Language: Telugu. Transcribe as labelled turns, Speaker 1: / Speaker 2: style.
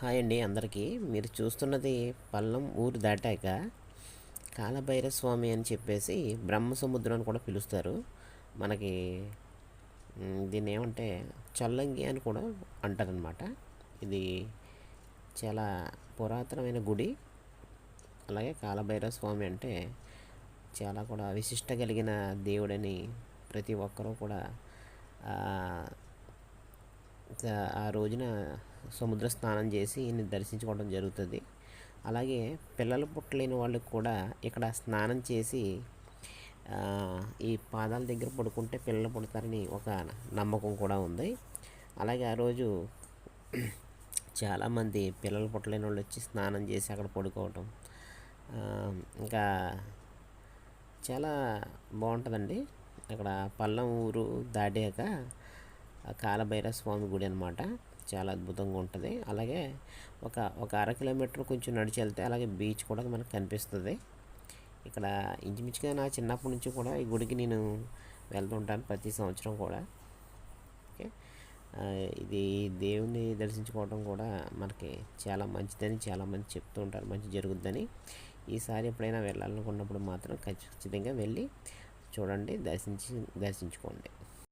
Speaker 1: హాయ్ అండి అందరికీ. మీరు చూస్తున్నది పల్లం ఊరు దాటాక కాలభైరవ స్వామి అని చెప్పేసి బ్రహ్మ సముద్రం అని కూడా పిలుస్తారు. మనకి దీన్ని ఏమంటే చల్లంగి అని కూడా అంటారనమాట ఇది చాలా పురాతనమైన గుడి. అలాగే కాలభైరవ స్వామి అంటే చాలా కూడా విశిష్ట కలిగిన దేవుడని ప్రతి ఒక్కరూ కూడా ఆ రోజున సముద్ర స్నానం చేసి ఈయన్ని దర్శించుకోవడం జరుగుతుంది. అలాగే పిల్లలు పుట్టలేని వాళ్ళకి కూడా ఇక్కడ స్నానం చేసి ఈ పాదాల దగ్గర పడుకుంటే పిల్లలు పుడతారని ఒక నమ్మకం కూడా ఉంది. అలాగే ఆ రోజు చాలామంది పిల్లలు పుట్టలేని వాళ్ళు వచ్చి స్నానం చేసి అక్కడ పడుకోవటం ఇంకా చాలా బాగుంటుందండి. అక్కడ పల్లం ఊరు దాటాక ఆ కాలభైరవ స్వామి గుడి అనమాట చాలా అద్భుతంగా ఉంటుంది. అలాగే ఒక ఒక అర కిలోమీటర్ కొంచెం నడిచి వెళ్తే అలాగే బీచ్ కూడా మనకు కనిపిస్తుంది. ఇక్కడ ఇంచుమించుగా నా చిన్నప్పటి నుంచి కూడా ఈ గుడికి నేను వెళ్తుంటాను ప్రతి సంవత్సరం కూడా. ఓకే. ఇది దేవుణ్ణి దర్శించుకోవడం కూడా మనకి చాలా మంచిదని చాలామంది చెప్తూ ఉంటారు. మంచి జరుగుద్దని. ఈసారి ఎప్పుడైనా వెళ్ళాలనుకున్నప్పుడు మాత్రం ఖచ్చితంగా వెళ్ళి చూడండి దర్శించి దర్శించుకోండి.